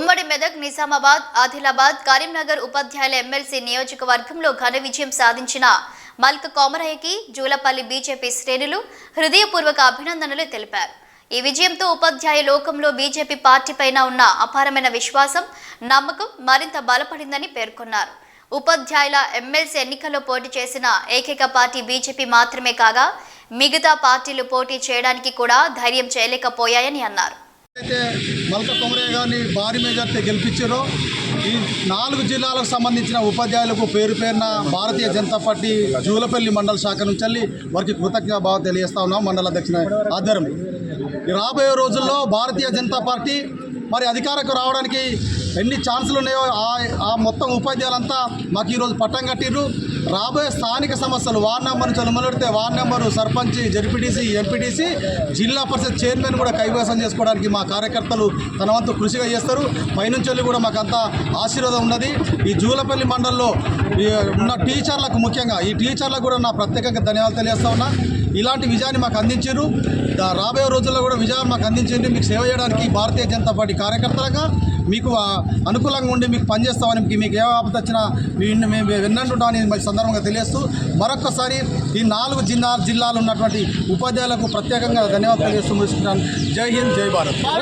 ఉమ్మడి మెదక్ నిజామాబాద్ ఆదిలాబాద్ కరీంనగర్ ఉపాధ్యాయుల ఎమ్మెల్సీ నియోజకవర్గంలో ఘన విజయం సాధించిన మల్క కోమరయ్యకి జూలపల్లి బీజేపీ శ్రేణులు హృదయపూర్వక అభినందనలు తెలిపారు. ఈ విజయంతో ఉపాధ్యాయ లోకంలో బీజేపీ పార్టీ పైన ఉన్న అపారమైన విశ్వాసం నమ్మకం మరింత బలపడిందని పేర్కొన్నారు. ఉపాధ్యాయుల ఎమ్మెల్సీ ఎన్నికల్లో పోటీ చేసిన ఏకైక పార్టీ బీజేపీ మాత్రమే కాగా మిగతా పార్టీలు పోటీ చేయడానికి కూడా ధైర్యం చేయలేకపోయాయని అన్నారు. అయితే మల్క కొమరయ్య గారిని భారీ మెజార్టీ గెలిపించారో ఈ నాలుగు జిల్లాలకు సంబంధించిన ఉపాధ్యాయులకు పేరు పేరున భారతీయ జనతా పార్టీ జూలపల్లి మండల శాఖ నుంచి వెళ్ళి వారికి కృతజ్ఞ భావం తెలియజేస్తా ఉన్నాం మండల అధ్యక్షుల ఆధ్వర్యం రాబోయే రోజుల్లో భారతీయ జనతా పార్టీ మరి అధికారకు రావడానికి ఎన్ని ఛాన్సులు ఉన్నాయో ఆ ఆ మొత్తం ఉపాధ్యాయులంతా మాకు ఈరోజు పట్టం కట్టిర్రు. రాబోయే స్థానిక సమస్యలు వార్డ్ నెంబర్ నుంచి మొదలెడితే ward number sarpanch ZPTC MPTC zilla parishad chairman కూడా కైవసం చేసుకోవడానికి మా కార్యకర్తలు తన వంతు కృషిగా చేస్తారు. పైనుంచి వెళ్ళి కూడా మాకు ఆశీర్వాదం ఉన్నది. ఈ జూలపల్లి మండలంలో ఉన్న టీచర్లకు ముఖ్యంగా ఈ టీచర్లకు కూడా నా ప్రత్యేకంగా ధన్యవాదాలు తెలియజేస్తా ఉన్నా. ఇలాంటి విజయాన్ని మాకు అందించారు రాబోయే రోజుల్లో కూడా విజయాన్ని మాకు అందించండి మీకు సేవ చేయడానికి భారతీయ జనతా పార్టీ కార్యకర్తలుగా మీకు అనుకూలంగా ఉండి మీకు పనిచేస్తామని మీకు- మీకు ఏ ఆపద వచ్చినా మీ- మేము విన్నట్టుంటామని మరి సందర్భంగా తెలియస్తూ మరొక్కసారి ఈ నాలుగు జిల్లా జిల్లాలు ఉన్నటువంటి ఉపాధ్యాయులకు ప్రత్యేకంగా ధన్యవాదాలు తెలియజేస్తూ ముగిస్తున్నాను. జై హింద్ జై భారత్.